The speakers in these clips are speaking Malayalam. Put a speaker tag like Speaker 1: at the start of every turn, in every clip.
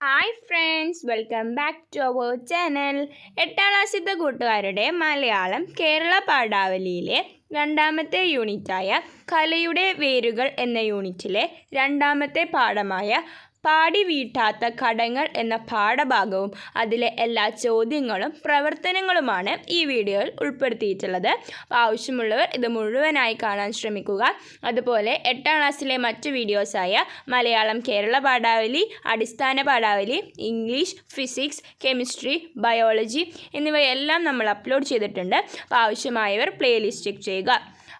Speaker 1: Hi friends welcome back to our channel എട്ടാം ക്ലാസ്സിലത്തെ കൂട്ടുകാരുടെ മലയാളം കേരള പാഠാവലിയിലെ രണ്ടാമത്തെ യൂണിറ്റായ കലയുടെ വേരുകൾ എന്ന യൂണിറ്റിലെ രണ്ടാമത്തെ പാഠമായ പാടി വീട്ടാത്ത കടങ്ങൾ എന്ന പാഠഭാഗവും അതിലെ എല്ലാ ചോദ്യങ്ങളും പ്രവർത്തനങ്ങളുമാണ് ഈ വീഡിയോയിൽ ഉൾപ്പെടുത്തിയിട്ടുള്ളത്. ആവശ്യമുള്ളവർ ഇത് മുഴുവനായി കാണാൻ ശ്രമിക്കുക. അതുപോലെ എട്ടാം ക്ലാസ്സിലെ മറ്റു വീഡിയോസായ Malayalam Kerala Padavali Adisthana Padavali English physics chemistry biology എന്നിവയെല്ലാം നമ്മൾ അപ്ലോഡ് ചെയ്തിട്ടുണ്ട്. ആവശ്യമായവർ പ്ലേലിസ്റ്റ് ചെക്ക് ചെയ്യുക.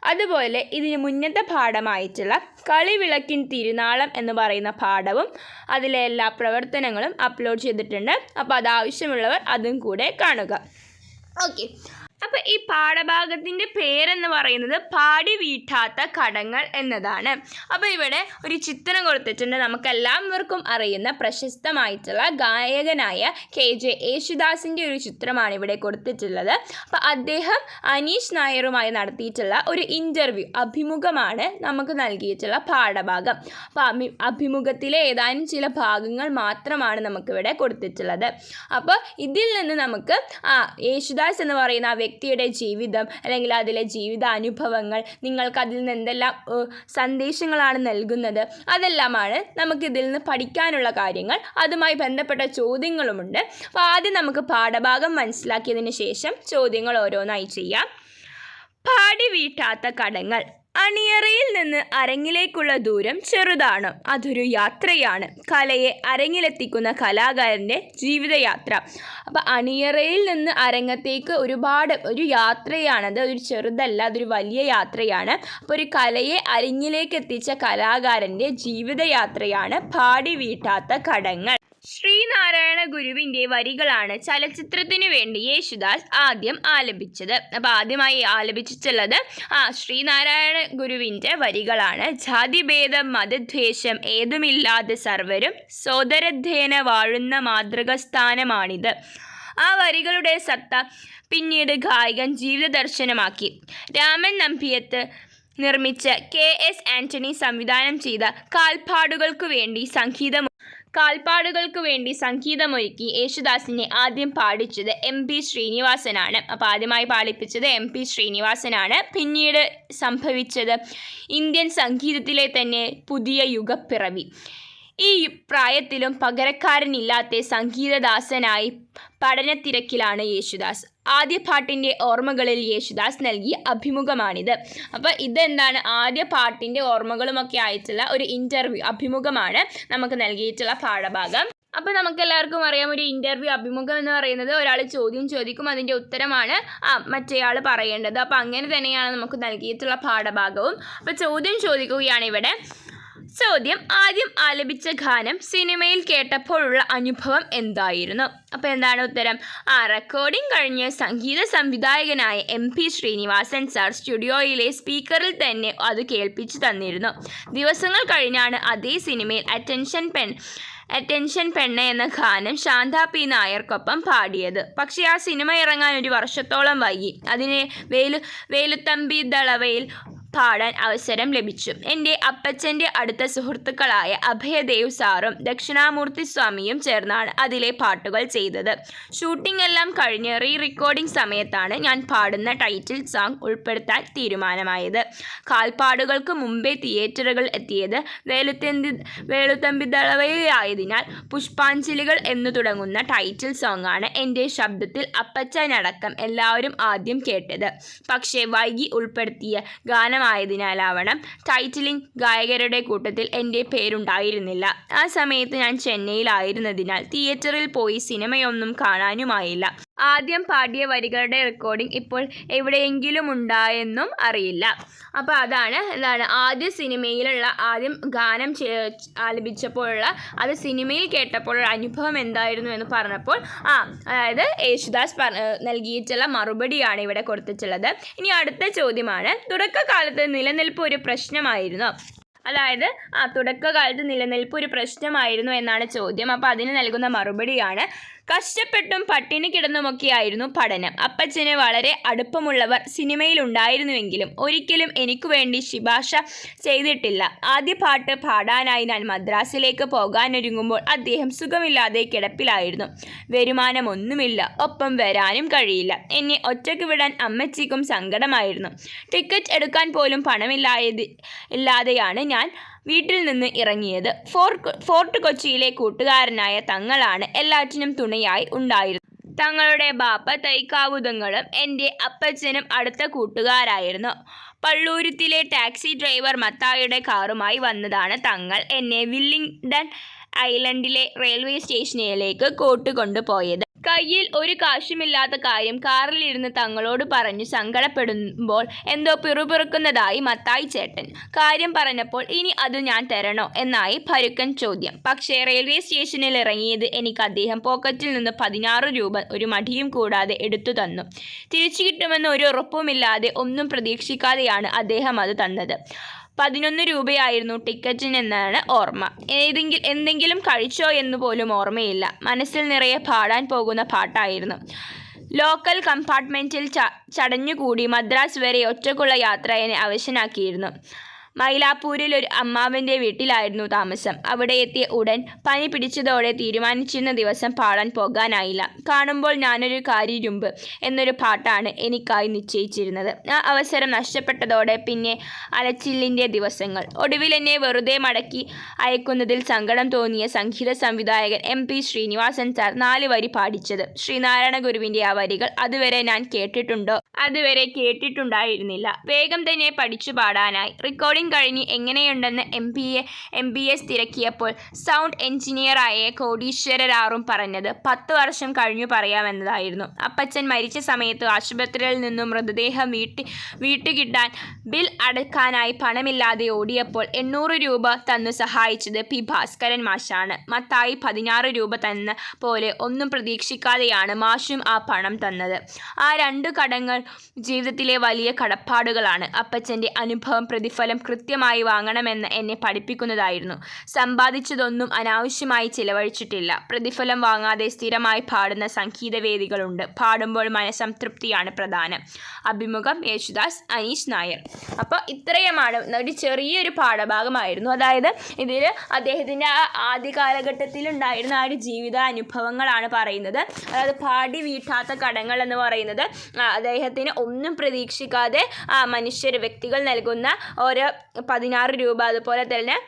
Speaker 1: അതുപോലെ ഇതിന് മുന്നത്തെ പാഠമായിട്ടുള്ള കളിവിളക്കിൻ തിരുനാളം എന്ന് പറയുന്ന പാഠവും അതിലെ എല്ലാ പ്രവർത്തനങ്ങളും അപ്ലോഡ് ചെയ്തിട്ടുണ്ട്. അപ്പോൾ അതാവശ്യമുള്ളവർ അതും കൂടെ കാണുക. ഓക്കെ അപ്പോൾ ഈ പാഠഭാഗത്തിന്റെ പേരെന്ന് പറയുന്നത് പാടി വീട്ടാത്ത കടങ്ങൾ എന്നതാണ്. അപ്പോൾ ഇവിടെ ഒരു ചിത്രം കൊടുത്തിട്ടുണ്ട്. നമുക്ക് എല്ലാവർക്കും അറിയുന്ന പ്രശസ്തമായിട്ടുള്ള ഗായകനായ കെ ജെ യേശുദാസിന്റെ ഒരു ചിത്രമാണ് ഇവിടെ കൊടുത്തിട്ടുള്ളത്. അപ്പോൾ അദ്ദേഹം അനീഷ് നായറുമായി നടത്തിയിട്ടുള്ള ഒരു ഇന്റർവ്യൂ അഭിമുഖമാണ് നമുക്ക് നൽകിയിട്ടുള്ള പാഠഭാഗം. അപ്പോൾ അഭി അഭിമുഖത്തിലെ ഏതാനും ചില ഭാഗങ്ങൾ മാത്രമാണ് നമുക്കിവിടെ കൊടുത്തിട്ടുള്ളത്. അപ്പോൾ ഇതിൽ നിന്ന് നമുക്ക് ആ യേശുദാസ് എന്ന് പറയുന്ന ആ വ്യക്തിയുടെ ജീവിതം അല്ലെങ്കിൽ അതിലെ ജീവിതാനുഭവങ്ങൾ നിങ്ങൾക്ക് അതിൽ നിന്ന് എന്തെല്ലാം സന്ദേശങ്ങളാണ് നൽകുന്നത് അതെല്ലാമാണ് നമുക്കിതിൽ നിന്ന് പഠിക്കാനുള്ള കാര്യങ്ങൾ. അതുമായി ബന്ധപ്പെട്ട ചോദ്യങ്ങളുമുണ്ട്. അപ്പോൾ ആദ്യം നമുക്ക് പാഠഭാഗം മനസ്സിലാക്കിയതിന് ശേഷം ചോദ്യങ്ങൾ ഓരോന്നായി ചെയ്യാം. പാടി വീട്ടാത്ത കടങ്ങൾ. അണിയറയിൽ നിന്ന് അരങ്ങിലേക്കുള്ള ദൂരം ചെറുതാണ്. അതൊരു യാത്രയാണ്. കലയെ അരങ്ങിലെത്തിക്കുന്ന കലാകാരന്റെ ജീവിതയാത്ര. അപ്പം അണിയറയിൽ നിന്ന് അരങ്ങത്തേക്ക് ഒരുപാട് ഒരു യാത്രയാണത്. ഒരു ചെറുതല്ല അതൊരു വലിയ യാത്രയാണ്. അപ്പോൾ ഒരു കലയെ അരങ്ങിലേക്ക് എത്തിച്ച കലാകാരന്റെ ജീവിതയാത്രയാണ് പാടി വീട്ടാത്ത കടങ്ങൾ. ശ്രീനാരായണ ഗുരുവിന്റെ വരികളാണ് ചലച്ചിത്രത്തിനു വേണ്ടി യേശുദാസ് ആദ്യം ആലപിച്ചത്. അപ്പോൾ ആദ്യമായി ആലപിച്ചിട്ടുള്ളത് ആ ശ്രീനാരായണ ഗുരുവിന്റെ വരികളാണ്. ജാതിഭേദം മതദ്വേഷം ഏതുമില്ലാതെ സർവരും സോദരധ്യേന വാഴുന്ന മാതൃക സ്ഥാനമാണിത് ആ വരികളുടെ സത്ത പിന്നീട് ഗായകൻ ജീവിത ദർശനമാക്കി രാമൻ നമ്പിയത്ത് നിർമ്മിച്ച കെ എസ് ആന്റണി സംവിധാനം ചെയ്ത കാൽപ്പാടുകൾക്കു വേണ്ടി സംഗീതം കാൽപ്പാടുകൾക്ക് വേണ്ടി സംഗീതമൊരുക്കി യേശുദാസിനെ ആദ്യം പാടിച്ചത് എം പി ശ്രീനിവാസനാണ്. അപ്പോൾ ആദ്യമായി പാടിപ്പിച്ചത് എം പി ശ്രീനിവാസനാണ്. പിന്നീട് സംഭവിച്ചത് ഇന്ത്യൻ സംഗീതത്തിലെ തന്നെ പുതിയ യുഗപ്പിറവി. ഈ പ്രായത്തിലും പകരക്കാരനില്ലാത്ത സംഗീതദാസനായി പഠനത്തിരക്കിലാണ് യേശുദാസ്. ആദ്യ പാട്ടിന്റെ ഓർമ്മകളിൽ യേശുദാസ് നൽകിയ അഭിമുഖമാണിത്. അപ്പോൾ ഇതെന്താണ്? ആദ്യ പാട്ടിന്റെ ഓർമ്മകളുമൊക്കെ ആയിട്ടുള്ള ഒരു ഇന്റർവ്യൂ അഭിമുഖമാണ് നമുക്ക് നൽകിയിട്ടുള്ള പാഠഭാഗം. അപ്പോൾ നമുക്ക് എല്ലാവർക്കും അറിയാം ഒരു ഇന്റർവ്യൂ അഭിമുഖം എന്ന് പറയുന്നത് ഒരാൾ ചോദ്യം ചോദിക്കും അതിന്റെ ഉത്തരമാണ് ആ മറ്റേയാൾ പറയേണ്ടത്. അപ്പോൾ അങ്ങനെ തന്നെയാണ് നമുക്ക് നൽകിയിട്ടുള്ള പാഠഭാഗവും. അപ്പോൾ ചോദ്യം ചോദിക്കുകയാണ് ഇവിടെ. ചോദ്യം. ആദ്യം ആലപിച്ച ഗാനം സിനിമയിൽ കേട്ടപ്പോഴുള്ള അനുഭവം എന്തായിരുന്നു? അപ്പോൾ എന്താണ് ഉത്തരം? ആ റെക്കോർഡിംഗ് കഴിഞ്ഞ് സംഗീത സംവിധായകനായ എം പി ശ്രീനിവാസൻ സാർ സ്റ്റുഡിയോയിലെ സ്പീക്കറിൽ തന്നെ അത് കേൾപ്പിച്ചു തന്നിരുന്നു. ദിവസങ്ങൾ കഴിഞ്ഞാണ് അതേ സിനിമയിൽ അറ്റൻഷൻ പെൻ അറ്റൻഷൻ പെണ്ണ എന്ന ഗാനം ശാന്ത പി നായർക്കൊപ്പം പാടിയത്. പക്ഷേ ആ സിനിമ ഇറങ്ങാൻ ഒരു വർഷത്തോളം വൈകി. അതിനെ വേലു വേലുത്തമ്പി ദളവയിൽ പാടാൻ അവസരം ലഭിച്ചു. എന്റെ അപ്പച്ചന്റെ അടുത്ത സുഹൃത്തുക്കളായ അഭയദേവ് സാറും ദക്ഷിണാമൂർത്തി സ്വാമിയും ചേർന്നാണ് അതിലെ പാട്ടുകൾ ചെയ്തത്. ഷൂട്ടിംഗ് എല്ലാം കഴിഞ്ഞ് റീ റെക്കോർഡിംഗ് സമയത്താണ് ഞാൻ പാടുന്ന ടൈറ്റിൽ സോങ് ഉൾപ്പെടുത്താൻ തീരുമാനമായത്. കാൽപ്പാടുകൾക്ക് മുമ്പേ തിയേറ്ററുകൾ എത്തിയത് വേലുത്തമ്പി വേലുത്തമ്പി ദളവയിലായതിനാൽ പുഷ്പാഞ്ജലികൾ എന്നു തുടങ്ങുന്ന ടൈറ്റിൽ സോങ്ങാണ് എന്റെ ശബ്ദത്തിൽ അപ്പച്ചനടക്കം എല്ലാവരും ആദ്യം കേട്ടത്. പക്ഷേ വൈകി ഉൾപ്പെടുത്തിയ ഗാനമായതിനാലാവണം ടൈറ്റിലിംഗ് ഗായകരുടെ കൂട്ടത്തിൽ എന്റെ പേരുണ്ടായിരുന്നില്ല. ആ സമയത്ത് ഞാൻ ചെന്നൈയിലായിരുന്നതിനാൽ തിയേറ്ററിൽ പോയി സിനിമയൊന്നും കാണാനുമായില്ല. ആദ്യം പാടിയ വരികളുടെ റെക്കോർഡിംഗ് ഇപ്പോൾ എവിടെയെങ്കിലും ഉണ്ടായെന്നും അറിയില്ല. അപ്പോൾ അതാണ് എന്താണ് ആദ്യ സിനിമയിലുള്ള ആദ്യം ഗാനം ആലപിച്ചപ്പോഴുള്ള അത് സിനിമയിൽ കേട്ടപ്പോഴുള്ള അനുഭവം എന്തായിരുന്നു എന്ന് പറഞ്ഞപ്പോൾ ആ അതായത് യേശുദാസ് നൽകിയിട്ടുള്ള മറുപടിയാണ് ഇവിടെ കൊടുത്തിട്ടുള്ളത്. ഇനി അടുത്ത ചോദ്യമാണ് തുടക്കകാലത്ത് നിലനിൽപ്പ് ഒരു പ്രശ്നമായിരുന്നു? അതായത് ആ തുടക്കകാലത്ത് നിലനിൽപ്പ് ഒരു പ്രശ്നമായിരുന്നു എന്നാണ് ചോദ്യം. അപ്പോൾ അതിന് നൽകുന്ന മറുപടിയാണ് കഷ്ടപ്പെട്ടും പട്ടിണി കിടന്നുമൊക്കെയായിരുന്നു പഠനം. അപ്പച്ചന് വളരെ അടുപ്പമുള്ളവർ സിനിമയിലുണ്ടായിരുന്നുവെങ്കിലും ഒരിക്കലും എനിക്ക് വേണ്ടി ശുപാർശ ചെയ്തിട്ടില്ല. ആദ്യ പാട്ട് പാടാനായി ഞാൻ മദ്രാസിലേക്ക് പോകാനൊരുങ്ങുമ്പോൾ അദ്ദേഹം സുഖമില്ലാതെ കിടപ്പിലായിരുന്നു. വരുമാനമൊന്നുമില്ല. ഒപ്പം വരാനും കഴിയില്ല. എന്നെ ഒറ്റയ്ക്ക് വിടാൻ അമ്മച്ചിക്കും സങ്കടമായിരുന്നു. ടിക്കറ്റ് എടുക്കാൻ പോലും പണമില്ലായത് ഇല്ലാതെയാണ് ഞാൻ വീട്ടിൽ നിന്ന് ഇറങ്ങിയത്. ഫോർട്ട് കൊച്ചിയിലെ കൂട്ടുകാരനായ തങ്ങളാണ് എല്ലാറ്റിനും തുണയായി ഉണ്ടായിരുന്നത്. തങ്ങളുടെ ബാപ്പ തൈക്കാവുതങ്ങളും എന്റെ അപ്പച്ചനും അടുത്ത കൂട്ടുകാരായിരുന്നു. പള്ളൂരുത്തിലെ ടാക്സി ഡ്രൈവർ മത്തായുടെ കാറുമായി വന്നതാണ് തങ്ങൾ എന്നെ വില്ലിംഗ്ടൺ ഐലൻഡിലെ റെയിൽവേ സ്റ്റേഷനിലേക്ക് കൂട്ടുകൊണ്ടുപോയത് കയ്യിൽ ഒരു കാശുമില്ലാത്ത കാര്യം കാറിലിരുന്ന് തങ്ങളോട് പറഞ്ഞു സങ്കടപ്പെടുമ്പോൾ എന്തോ പിറുപിറുക്കുന്നതായി മത്തായി ചേട്ടൻ. കാര്യം പറഞ്ഞപ്പോൾ ഇനി അത് ഞാൻ തരണോ എന്നായി പരുക്കൻ ചോദ്യം. പക്ഷേ റെയിൽവേ സ്റ്റേഷനിൽ ഇറങ്ങിയത് എനിക്ക് അദ്ദേഹം പോക്കറ്റിൽ നിന്ന് പതിനാറ് രൂപ ഒരു മടിയും കൂടാതെ എടുത്തു തന്നു. തിരിച്ചു കിട്ടുമെന്ന് ഒരു ഉറപ്പുമില്ലാതെ ഒന്നും പ്രതീക്ഷിക്കാതെയാണ് അദ്ദേഹം അത് തന്നത്. പതിനൊന്ന് രൂപയായിരുന്നു ടിക്കറ്റിനെന്നാണ് ഓർമ്മ. ഏതെങ്കിലും എന്തെങ്കിലും കഴിച്ചോ എന്ന് പോലും ഓർമ്മയില്ല. മനസ്സിൽ നിറയെ പാടാൻ പോകുന്ന പാട്ടായിരുന്നു. ലോക്കൽ കമ്പാർട്ട്മെന്റിൽ ചടഞ്ഞുകൂടി മദ്രാസ് വരെ ഒറ്റക്കുള്ള യാത്ര എന്നെ അവശനാക്കിയിരുന്നു. മൈലാപ്പൂരിൽ ഒരു അമ്മാവന്റെ വീട്ടിലായിരുന്നു താമസം. അവിടെ എത്തിയ ഉടൻ പനി പിടിച്ചതോടെ തീരുമാനിച്ചിരുന്ന ദിവസം പാടാൻ പോകാനായില്ല. കാണുമ്പോൾ ഞാനൊരു കാര്യരുമ്പ് എന്നൊരു പാട്ടാണ് എനിക്കായി നിശ്ചയിച്ചിരുന്നത്. ആ അവസരം നഷ്ടപ്പെട്ടതോടെ പിന്നെ അലച്ചില്ലിന്റെ ദിവസങ്ങൾ. ഒടുവിൽ എന്നെ വെറുതെ മടക്കി അയക്കുന്നതിൽ സങ്കടം തോന്നിയ സംഗീത സംവിധായകൻ എം പി ശ്രീനിവാസൻ സാർ നാല് വരി പാടിച്ചത്. ശ്രീനാരായണ ഗുരുവിന്റെ ആ വരികൾ അതുവരെ ഞാൻ കേട്ടിട്ടുണ്ടോ? അതുവരെ കേട്ടിട്ടുണ്ടായിരുന്നില്ല. വേഗം തന്നെ പഠിച്ചു പാടാനായി. റെക്കോർഡിംഗ് കഴിഞ്ഞ് എങ്ങനെയുണ്ടെന്ന് M P A M B S തിരക്കിയപ്പോൾ sound എഞ്ചിനീയറായ കോടീശ്വര റാറും പറഞ്ഞത് പത്ത് വർഷം കഴിഞ്ഞു പറയാമെന്നതായിരുന്നു. അപ്പച്ചൻ മരിച്ച സമയത്ത് ആശുപത്രിയിൽ നിന്നും മൃതദേഹം വീട്ടി വീട്ടുകിട്ടാൻ ബിൽ അടക്കാനായി പണമില്ലാതെ ഓടിയപ്പോൾ എണ്ണൂറ് രൂപ തന്നു സഹായിച്ചത് പി ഭാസ്കരൻ മാഷാണ്. മത്തായി പതിനാറ് രൂപ തന്ന പോലെ ഒന്നും പ്രതീക്ഷിക്കാതെയാണ് മാഷും ആ പണം തന്നത്. ആ രണ്ട് കടങ്ങൾ ജീവിതത്തിലെ വലിയ കടപ്പാടുകളാണ്. അപ്പച്ചന്റെ അനുഭവം പ്രതിഫലം കൃത്യമായി വാങ്ങണമെന്ന് എന്നെ പഠിപ്പിക്കുന്നതായിരുന്നു. സമ്പാദിച്ചതൊന്നും അനാവശ്യമായി ചിലവഴിച്ചിട്ടില്ല. പ്രതിഫലം വാങ്ങാതെ സ്ഥിരമായി പാടുന്ന സംഗീതവേദികളുണ്ട്. പാടുമ്പോൾ മനസംതൃപ്തിയാണ് പ്രധാനം. അഭിമുഖം യേശുദാസ് അനീഷ് നായർ. അപ്പോൾ ഇത്രയുമാണ്. ഒരു ചെറിയൊരു പാഠഭാഗമായിരുന്നു. അതായത് ഇതിൽ അദ്ദേഹത്തിന്റെ ആ ആദ്യ കാലഘട്ടത്തിലുണ്ടായിരുന്ന ആ ഒരു ജീവിതാനുഭവങ്ങളാണ് പറയുന്നത്. അതായത് പാടി വീട്ടാത്ത കടങ്ങൾ എന്ന് പറയുന്നത് അദ്ദേഹത്തിന് ഒന്നും പ്രതീക്ഷിക്കാതെ മനുഷ്യർ വ്യക്തികൾ നൽകുന്ന ഓരോ പതിനാറ് രൂപ അതുപോലെ തന്നെ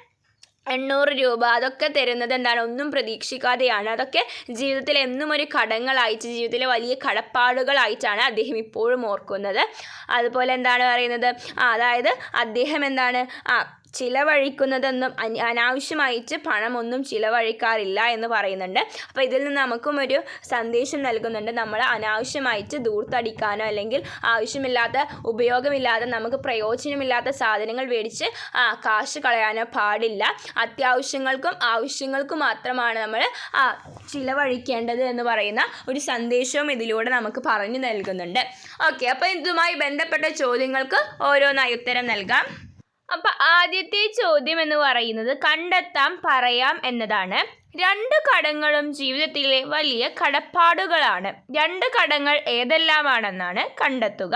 Speaker 1: എണ്ണൂറ് രൂപ അതൊക്കെ തരുന്നത് എന്താണ്? ഒന്നും പ്രതീക്ഷിക്കാതെയാണ്. അതൊക്കെ ജീവിതത്തിൽ എന്നും ഒരു കടങ്ങളായിട്ട് ജീവിതത്തിലെ വലിയ കടപ്പാടുകളായിട്ടാണ് അദ്ദേഹം ഇപ്പോഴും ഓർക്കുന്നത്. അതുപോലെ എന്താണ് പറയുന്നത്? അതായത് അദ്ദേഹം എന്താണ്? ആ ചിലവഴിക്കുന്നതൊന്നും അന- അനാവശ്യമായിട്ട് പണമൊന്നും ചിലവഴിക്കാറില്ല എന്ന് പറയുന്നുണ്ട്. അപ്പോൾ ഇതിൽ നിന്ന് നമുക്കും ഒരു സന്ദേശം നൽകുന്നുണ്ട്. നമ്മൾ അനാവശ്യമായിട്ട് ദൂർത്തടിക്കാനോ അല്ലെങ്കിൽ ആവശ്യമില്ലാത്ത ഉപയോഗമില്ലാതെ നമുക്ക് പ്രയോജനമില്ലാത്ത സാധനങ്ങൾ മേടിച്ച് കാശ് കളയാനോ പാടില്ല. അത്യാവശ്യങ്ങൾക്കും ആവശ്യങ്ങൾക്കും മാത്രമാണ് നമ്മൾ ചിലവഴിക്കേണ്ടത് എന്ന് പറയുന്ന ഒരു സന്ദേശവും ഇതിലൂടെ നമുക്ക് പറഞ്ഞു നൽകുന്നുണ്ട്. ഓക്കെ അപ്പോൾ ഇതുമായി ബന്ധപ്പെട്ട ചോദ്യങ്ങൾക്ക് ഓരോന്നായി ഉത്തരം നൽകാം. അപ്പൊ ആദ്യത്തെ ചോദ്യം എന്ന് പറയുന്നത് കണ്ടെത്താം പറയാം എന്നതാണ്. രണ്ട് കടങ്ങളും ജീവിതത്തിലെ വലിയ കടപ്പാടുകളാണ്. രണ്ട് കടങ്ങൾ ഏതെല്ലാമാണെന്നാണ് കണ്ടെത്തുക.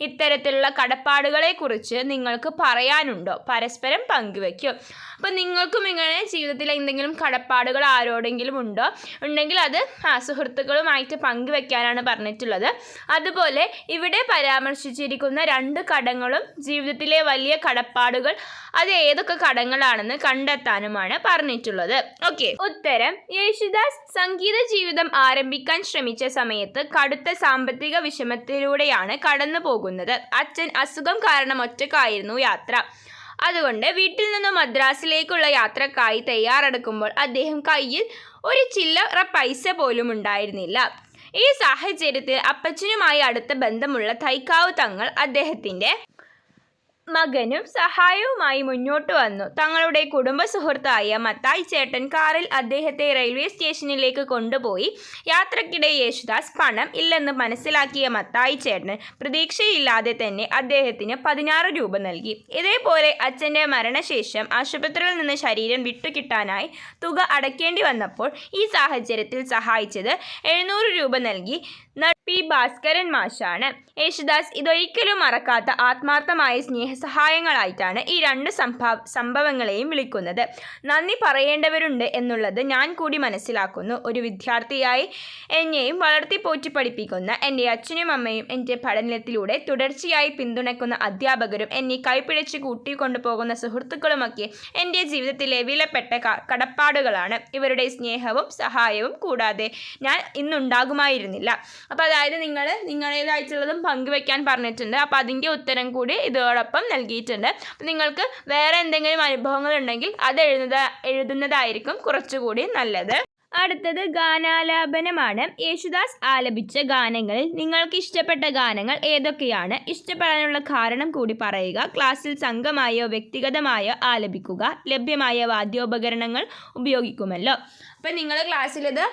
Speaker 1: ഇത്തരത്തിലുള്ള കടപ്പാടുകളെ കുറിച്ച് നിങ്ങൾക്ക് പറയാനുണ്ടോ? പരസ്പരം പങ്കുവെക്കും. അപ്പോൾ നിങ്ങൾക്കും ഇങ്ങനെ ജീവിതത്തിലെ എന്തെങ്കിലും കടപ്പാടുകൾ ആരോടെങ്കിലും ഉണ്ടോ? ഉണ്ടെങ്കിൽ അത് ആ സുഹൃത്തുക്കളുമായിട്ട് പങ്കുവെക്കാനാണ് പറഞ്ഞിട്ടുള്ളത്. അതുപോലെ ഇവിടെ പരാമർശിച്ചിരിക്കുന്ന രണ്ട് കടങ്ങളും ജീവിതത്തിലെ വലിയ കടപ്പാടുകൾ അത് ഏതൊക്കെ കടങ്ങളാണെന്ന് കണ്ടെത്താനുമാണ് പറഞ്ഞിട്ടുള്ളത്. ഓക്കെ. ഉത്തരം യേശുദാസ് സംഗീത ജീവിതം ആരംഭിക്കാൻ ശ്രമിച്ച സമയത്ത് കടുത്ത സാമ്പത്തിക വിഷമത്തിലൂടെയാണ് കടന്നു പോകുന്നത്. അച്ഛൻ അസുഖം കാരണം ഒറ്റക്കായിരുന്നു യാത്ര. അതുകൊണ്ട് വീട്ടിൽ നിന്നും മദ്രാസിലേക്കുള്ള യാത്രക്കായി തയ്യാറെടുക്കുമ്പോൾ അദ്ദേഹം കയ്യിൽ ഒരു ചില്ലറ പൈസ പോലും ഉണ്ടായിരുന്നില്ല. ഈ സാഹചര്യത്തിൽ അപ്പച്ചനുമായി അടുത്ത ബന്ധമുള്ള തൈക്കാവ് തങ്ങൾ അദ്ദേഹത്തിന്റെ മകനും സഹായവുമായി മുന്നോട്ട് വന്നു. തങ്ങളുടെ കുടുംബ സുഹൃത്തായ മത്തായി ചേട്ടൻ കാറിൽ അദ്ദേഹത്തെ റെയിൽവേ സ്റ്റേഷനിലേക്ക് കൊണ്ടുപോയി. യാത്രക്കിടെ യേശുദാസ് പണം ഇല്ലെന്ന് മനസ്സിലാക്കിയ മത്തായി ചേട്ടൻ പ്രതീക്ഷയില്ലാതെ തന്നെ അദ്ദേഹത്തിന് പതിനാറ് രൂപ നൽകി. ഇതേപോലെ അച്ഛന്റെ മരണശേഷം ആശുപത്രിയിൽ നിന്ന് ശരീരം വിട്ടുകിട്ടാനായി തുക അടയ്ക്കേണ്ടി വന്നപ്പോൾ ഈ സാഹചര്യത്തിൽ സഹായിച്ചത് എഴുന്നൂറ് രൂപ നൽകി പി ഭാസ്കരൻ മാഷാണ്. യേശുദാസ് ഇതൊരിക്കലും മറക്കാത്ത ആത്മാർത്ഥമായ സ്നേഹസഹായങ്ങളായിട്ടാണ് ഈ രണ്ട് സംഭവ സംഭവങ്ങളെയും വിളിക്കുന്നത്. നന്ദി പറയേണ്ടവരുണ്ട് എന്നുള്ളത് ഞാൻ കൂടി മനസ്സിലാക്കുന്നു. ഒരു വിദ്യാർത്ഥിയായി എന്നെയും വളർത്തി പോറ്റി പഠിപ്പിക്കുന്ന എന്റെ അച്ഛനും അമ്മയും എന്റെ പഠനത്തിലൂടെ തുടർച്ചയായി പിന്തുണയ്ക്കുന്ന അധ്യാപകരും എന്നെ കൈപ്പിടിച്ച് കൂട്ടിക്കൊണ്ടുപോകുന്ന സുഹൃത്തുക്കളുമൊക്കെ എന്റെ ജീവിതത്തിലെ വിലപ്പെട്ട കടപ്പാടുകളാണ്. ഇവരുടെ സ്നേഹവും സഹായവും കൂടാതെ ഞാൻ ഇന്നുണ്ടാകുമായിരുന്നില്ല. അപ്പോൾ അതായത് നിങ്ങൾ നിങ്ങളുടേതായിട്ടുള്ളതും പങ്കുവെക്കാൻ പറഞ്ഞിട്ടുണ്ട്. അപ്പോൾ അതിന്റെ ഉത്തരം കൂടി ഇതോടൊപ്പം നൽകിയിട്ടുണ്ട്. അപ്പോൾ നിങ്ങൾക്ക് വേറെ എന്തെങ്കിലും അനുഭവങ്ങൾ ഉണ്ടെങ്കിൽ അത് എഴുതുന്ന എഴുതുന്നതായിരിക്കും കുറച്ചുകൂടി നല്ലത്. അടുത്തത് ഗാനാലാപനമാണ്. യേശുദാസ് ആലപിച്ച ഗാനങ്ങളിൽ നിങ്ങൾക്ക് ഇഷ്ടപ്പെട്ട ഗാനങ്ങൾ ഏതൊക്കെയാണ്? ഇഷ്ടപ്പെടാനുള്ള കാരണം കൂടി പറയുക. ക്ലാസ്സിൽ സംഘമായോ വ്യക്തിഗതമായോ ആലപിക്കുക. ലഭ്യമായ വാദ്യോപകരണങ്ങൾ ഉപയോഗിക്കുമല്ലോ. അപ്പം നിങ്ങൾ ക്ലാസ്സിലിത്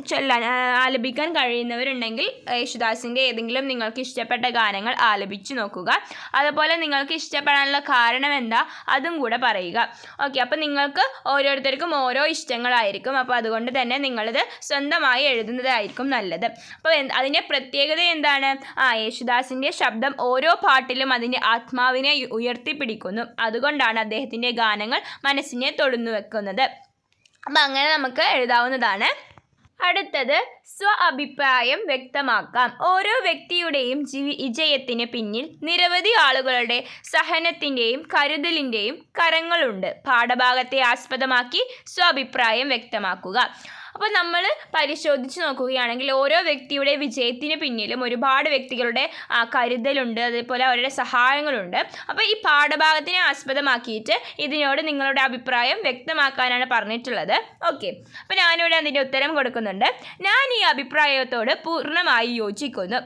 Speaker 1: ചൊല്ലാൻ ആലപിക്കാൻ കഴിയുന്നവരുണ്ടെങ്കിൽ യേശുദാസിന്റെ ഏതെങ്കിലും നിങ്ങൾക്ക് ഇഷ്ടപ്പെട്ട ഗാനങ്ങൾ ആലപിച്ച് നോക്കുക. അതുപോലെ നിങ്ങൾക്ക് ഇഷ്ടപ്പെടാനുള്ള കാരണം എന്താ? അതും കൂടെ പറയുക. ഓക്കെ അപ്പോൾ നിങ്ങൾക്ക് ഓരോരുത്തർക്കും ഓരോ ഇഷ്ടങ്ങളായിരിക്കും. അപ്പോൾ അതുകൊണ്ട് തന്നെ നിങ്ങളിത് സ്വന്തമായി എഴുതുന്നതായിരിക്കും നല്ലത്. അപ്പോൾ അതിന്റെ പ്രത്യേകത എന്താണ്? ആ യേശുദാസിന്റെ ശബ്ദം ഓരോ പാട്ടിലും അതിന്റെ ആത്മാവിനെ ഉയർത്തിപ്പിടിക്കുന്നു. അതുകൊണ്ടാണ് അദ്ദേഹത്തിന്റെ ഗാനങ്ങൾ മനസ്സിനെ തൊടുന്നു വെക്കുന്നത്. അപ്പം അങ്ങനെ നമുക്ക് എഴുതാവുന്നതാണ്. അടുത്തത് സ്വ അഭിപ്രായം വ്യക്തമാക്കാം. ഓരോ വ്യക്തിയുടെയും ജീവി വിജയത്തിന് പിന്നിൽ നിരവധി ആളുകളുടെ സഹനത്തിന്റെയും കരുതലിന്റെയും കരങ്ങളുണ്ട്. പാഠഭാഗത്തെ ആസ്പദമാക്കി സ്വ അഭിപ്രായം വ്യക്തമാക്കുക. അപ്പോൾ നമ്മൾ പരിശോധിച്ച് നോക്കുകയാണെങ്കിൽ ഓരോ വ്യക്തിയുടെ വിജയത്തിന് പിന്നിലും ഒരുപാട് വ്യക്തികളുടെ കരുതലുണ്ട് അതേപോലെ അവരുടെ സഹായങ്ങളുണ്ട്. അപ്പോൾ ഈ പാഠഭാഗത്തിനെ ആസ്പദമാക്കിയിട്ട് ഇതിനോട് നിങ്ങളുടെ അഭിപ്രായം വ്യക്തമാക്കാനാണ് പറഞ്ഞിട്ടുള്ളത്. ഓക്കെ. അപ്പോൾ ഞാനിവിടെ അതിന്റെ ഉത്തരം കൊടുക്കുന്നുണ്ട്. ഞാൻ ഈ അഭിപ്രായത്തോട് പൂർണമായി യോജിക്കുന്നു.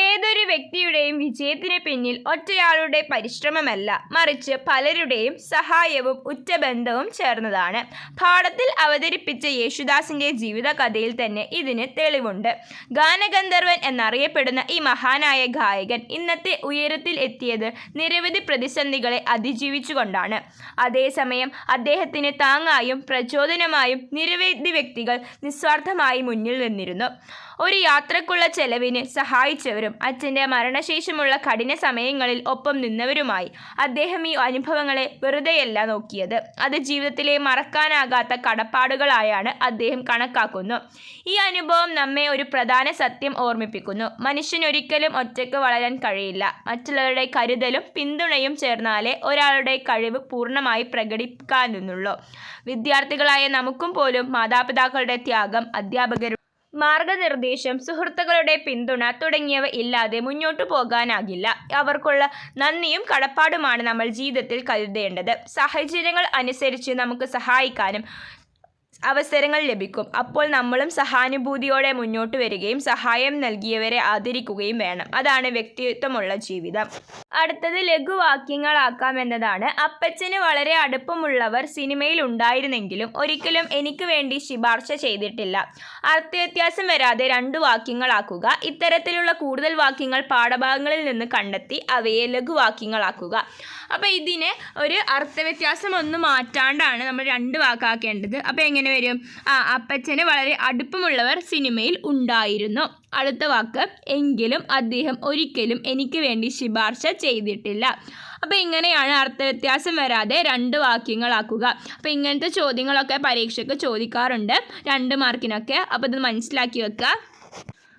Speaker 1: ഏതൊരു വ്യക്തിയുടെയും വിജയത്തിന് പിന്നിൽ ഒറ്റയാളുടെ പരിശ്രമമല്ല. മറിച്ച് പലരുടെയും സഹായവും ഉറ്റബന്ധവും ചേർന്നതാണ്. പാഠത്തിൽ അവതരിപ്പിച്ച യേശുദാസിന്റെ ജീവിതകഥയിൽ തന്നെ ഇതിന് തെളിവുണ്ട്. ഗാനഗന്ധർവൻ എന്നറിയപ്പെടുന്ന ഈ മഹാനായ ഗായകൻ ഇന്നത്തെ ഉയരത്തിൽ എത്തിയത് നിരവധി പ്രതിസന്ധികളെ അതിജീവിച്ചുകൊണ്ടാണ്. അതേസമയം അദ്ദേഹത്തിന് താങ്ങായും പ്രചോദനമായും നിരവധി വ്യക്തികൾ നിസ്വാർത്ഥമായി മുന്നിൽ നിന്നിരുന്നു. ഒരു യാത്രക്കുള്ള ചെലവിന് സഹായിച്ചവരും അച്ഛന്റെ മരണശേഷമുള്ള കഠിന സമയങ്ങളിൽ ഒപ്പം നിന്നവരുമായി അദ്ദേഹം ഈ അനുഭവങ്ങളെ വെറുതെയല്ല നോക്കിയത്. അത് ജീവിതത്തിലെ മറക്കാനാകാത്ത കടപ്പാടുകളായാണ് അദ്ദേഹം കണക്കാക്കുന്നു. ഈ അനുഭവം നമ്മെ ഒരു പ്രധാന സത്യം ഓർമ്മിപ്പിക്കുന്നു. മനുഷ്യൻ ഒരിക്കലും ഒറ്റയ്ക്ക് വളരാൻ കഴിയില്ല. മറ്റുള്ളവരുടെ കരുതലും പിന്തുണയും ചേർന്നാലേ ഒരാളുടെ കഴിവ് പൂർണമായി പ്രകടിപ്പിക്കാനുള്ളൂ. വിദ്യാർത്ഥികളായ നമുക്കും പോലും മാതാപിതാക്കളുടെ ത്യാഗം അധ്യാപകരും മാർഗനിർദ്ദേശം സുഹൃത്തുക്കളുടെ പിന്തുണ തുടങ്ങിയവ ഇല്ലാതെ മുന്നോട്ടു പോകാനാകില്ല. അവർക്കുള്ള നന്ദിയും കടപ്പാടുമാണ് നമ്മൾ ജീവിതത്തിൽ കരുതേണ്ടത്. സാഹചര്യങ്ങൾ അനുസരിച്ച് നമുക്ക് സഹായിക്കാനും അവസരങ്ങൾ ലഭിക്കും. അപ്പോൾ നമ്മളും സഹാനുഭൂതിയോടെ മുന്നോട്ട് വരികയും സഹായം നൽകിയവരെ ആദരിക്കുകയും വേണം. അതാണ് വ്യക്തിത്വമുള്ള ജീവിതം. അടുത്തത് ലഘുവാക്യങ്ങളാക്കാം എന്നതാണ്. അപ്പച്ചന് വളരെ അടുപ്പമുള്ളവർ സിനിമയിൽ ഉണ്ടായിരുന്നെങ്കിലും ഒരിക്കലും എനിക്ക് വേണ്ടി ശുപാർശ ചെയ്തിട്ടില്ല. അർത്ഥവ്യത്യാസം വരാതെ രണ്ടു വാക്യങ്ങളാക്കുക. ഇത്തരത്തിലുള്ള കൂടുതൽ വാക്യങ്ങൾ പാഠഭാഗങ്ങളിൽ നിന്ന് കണ്ടെത്തി അവയെ ലഘുവാക്യങ്ങളാക്കുക. അപ്പോൾ ഇതിന് ഒരു അർത്ഥവ്യത്യാസം ഒന്ന് മാറ്റാണ്ടാണ് നമ്മൾ രണ്ട് വാക്കാക്കേണ്ടത്. അപ്പോൾ എങ്ങനെ വരും? ആ അപ്പച്ചന് വളരെ അടുപ്പമുള്ളവർ സിനിമയിൽ ഉണ്ടായിരുന്നു. അടുത്ത വാക്ക് എങ്കിലും അദ്ദേഹം ഒരിക്കലും എനിക്ക് വേണ്ടി ശുപാർശ ചെയ്തിട്ടില്ല. അപ്പോൾ ഇങ്ങനെയാണ് അർത്ഥവ്യത്യാസം വരാതെ രണ്ട് വാക്യങ്ങളാക്കുക. അപ്പോൾ ഇങ്ങനത്തെ ചോദ്യങ്ങളൊക്കെ പരീക്ഷയ്ക്ക് ചോദിക്കാറുണ്ട്. രണ്ട് മാർക്കിനൊക്കെ. അപ്പോൾ ഇത് മനസ്സിലാക്കി വെക്കുക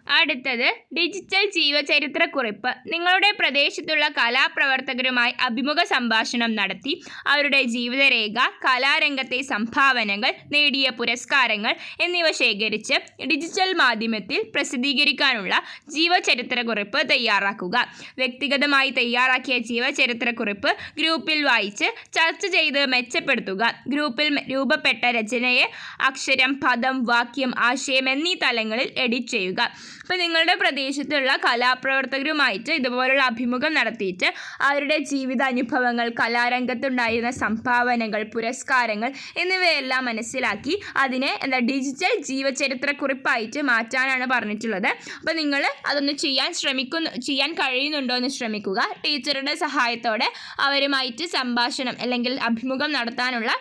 Speaker 1: അടുത്തത് ഡിജിറ്റൽ ജീവചരിത്രക്കുറിപ്പ്. നിങ്ങളുടെ പ്രദേശത്തുള്ള കലാപ്രവർത്തകരുമായി അഭിമുഖ സംഭാഷണം നടത്തി അവരുടെ ജീവിതരേഖ കലാരംഗത്തെ സംഭാവനകൾ നേടിയ പുരസ്കാരങ്ങൾ എന്നിവ ശേഖരിച്ച് ഡിജിറ്റൽ മാധ്യമത്തിൽ പ്രസിദ്ധീകരിക്കാനുള്ള ജീവചരിത്രക്കുറിപ്പ് തയ്യാറാക്കുക. വ്യക്തിഗതമായി തയ്യാറാക്കിയ ജീവചരിത്രക്കുറിപ്പ് ഗ്രൂപ്പിൽ വായിച്ച് ചർച്ച ചെയ്ത് മെച്ചപ്പെടുത്തുക. ഗ്രൂപ്പിൽ രൂപപ്പെട്ട രചനയെ അക്ഷരം പദം വാക്യം ആശയം എന്നീ തലങ്ങളിൽ എഡിറ്റ് ചെയ്യുക. അപ്പോൾ നിങ്ങളുടെ പ്രദേശത്തുള്ള കലാപ്രവർത്തകരുമായിട്ട് ഇതുപോലുള്ള അഭിമുഖം നടത്തിയിട്ട് അവരുടെ ജീവിതാനുഭവങ്ങൾ കലാരംഗത്തുണ്ടായിരുന്ന സംഭാവനകൾ പുരസ്കാരങ്ങൾ എന്നിവയെല്ലാം മനസ്സിലാക്കി അതിനെ എന്താ ഡിജിറ്റൽ ജീവചരിത്ര കുറിപ്പായിട്ട് മാറ്റാനാണ് പറഞ്ഞിട്ടുള്ളത്. അപ്പോൾ നിങ്ങൾ അതൊന്ന് ചെയ്യാൻ ശ്രമിക്കുന്നു ചെയ്യാൻ കഴിയുന്നുണ്ടോ എന്ന് ശ്രമിക്കുക. ടീച്ചറുടെ സഹായത്തോടെ അവരുമായിട്ട് സംഭാഷണം അല്ലെങ്കിൽ അഭിമുഖം നടത്താനുള്ള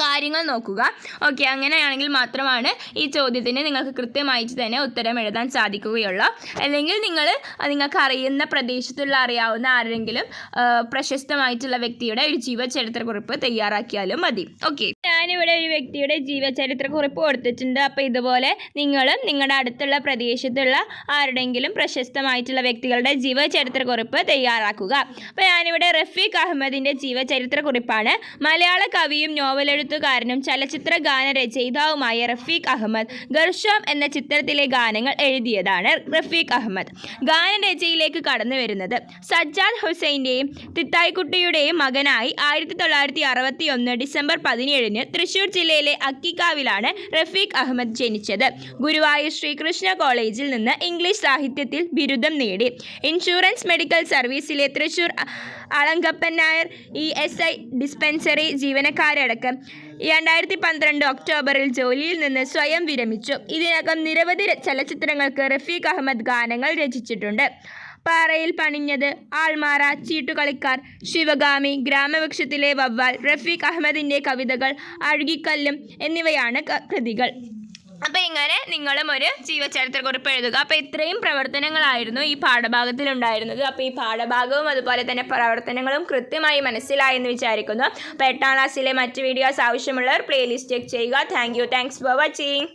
Speaker 1: കാര്യങ്ങൾ നോക്കുക. ഓക്കെ അങ്ങനെയാണെങ്കിൽ മാത്രമാണ് ഈ ചോദ്യത്തിന് നിങ്ങൾക്ക് കൃത്യമായിട്ട് തന്നെ ഉത്തരം എഴുതാൻ സാധിക്കുകയുള്ളൂ. അല്ലെങ്കിൽ നിങ്ങൾ നിങ്ങൾക്ക് അറിയുന്ന പ്രദേശത്തുള്ള അറിയാവുന്ന ആരെങ്കിലും പ്രശസ്തമായിട്ടുള്ള വ്യക്തിയുടെ ഒരു ജീവചരിത്രക്കുറിപ്പ് തയ്യാറാക്കിയാലും മതി. ഓക്കെ ഞാനിവിടെ ഒരു വ്യക്തിയുടെ ജീവചരിത്രക്കുറിപ്പ് കൊടുത്തിട്ടുണ്ട്. അപ്പോൾ ഇതുപോലെ നിങ്ങളും നിങ്ങളുടെ അടുത്തുള്ള പ്രദേശത്തുള്ള ആരുടെങ്കിലും പ്രശസ്തമായിട്ടുള്ള വ്യക്തികളുടെ ജീവചരിത്രക്കുറിപ്പ് തയ്യാറാക്കുക. അപ്പോൾ ഞാനിവിടെ റഫീഖ് അഹമ്മദിന്റെ ജീവചരിത്രക്കുറിപ്പാണ്. മലയാള കവിയും നോവലെഴുത്തുകാരനും ചലച്ചിത്ര ഗാനരചയിതാവുമായ റഫീഖ് അഹമ്മദ് ഗർഷാം എന്ന ചിത്രത്തിലെ ഗാനങ്ങൾ എഴുതിയതാണ് റഫീഖ് അഹമ്മദ്. ഗാനരചയിലേക്ക് കടന്നു വരുന്നത് സജ്ജാദ് ഹുസൈന്റെയും തിത്തായ്ക്കുട്ടിയുടെയും മകനായി ആയിരത്തി തൊള്ളായിരത്തി അറുപത്തി ഒന്ന് ഡിസംബർ പതിനേഴിന് തൃശൂർ ജില്ലയിലെ അക്കിക്കാവിലാണ് റഫീഖ് അഹമ്മദ് ജനിച്ചത്. ഗുരുവായൂർ ശ്രീകൃഷ്ണ കോളേജിൽ നിന്ന് ഇംഗ്ലീഷ് സാഹിത്യത്തിൽ ബിരുദം നേടി. Insurance medical സർവീസിലെ Thrissur Alankappan Nair E S I dispensary ജീവനക്കാരടക്കം രണ്ടായിരത്തി പന്ത്രണ്ട് ഒക്ടോബറിൽ ജോലിയിൽ നിന്ന് സ്വയം വിരമിച്ചു. ഇതിനകം നിരവധി ചലച്ചിത്രങ്ങൾക്ക് റഫീഖ് അഹമ്മദ് ഗാനങ്ങൾ രചിച്ചിട്ടുണ്ട്. പാറയിൽ പണിഞ്ഞത് ആൾമാറ ചീട്ടുകളിക്കാർ ശിവഗാമി ഗ്രാമവൃക്ഷത്തിലെ വവ്വാൽ റഫീഖ് അഹമ്മദിന്റെ കവിതകൾ അഴുകിക്കല്ലും എന്നിവയാണ് കൃതികൾ. അപ്പോൾ ഇങ്ങനെ നിങ്ങളും ഒരു ജീവചരിത്രക്കുറിപ്പ് എഴുതുക. അപ്പോൾ ഇത്രയും പ്രവർത്തനങ്ങളായിരുന്നു ഈ പാഠഭാഗത്തിൽ ഉണ്ടായിരുന്നത് അപ്പോൾ ഈ പാഠഭാഗവും അതുപോലെ തന്നെ പ്രവർത്തനങ്ങളും കൃത്യമായി മനസ്സിലായെന്ന് വിചാരിക്കുന്നു. അപ്പോൾ എട്ടാം ക്ലാസ്സിലെ മറ്റ് വീഡിയോസ് ആവശ്യമുള്ളവർ പ്ലേലിസ്റ്റ് ചെക്ക് ചെയ്യുക. Thank you thanks for watching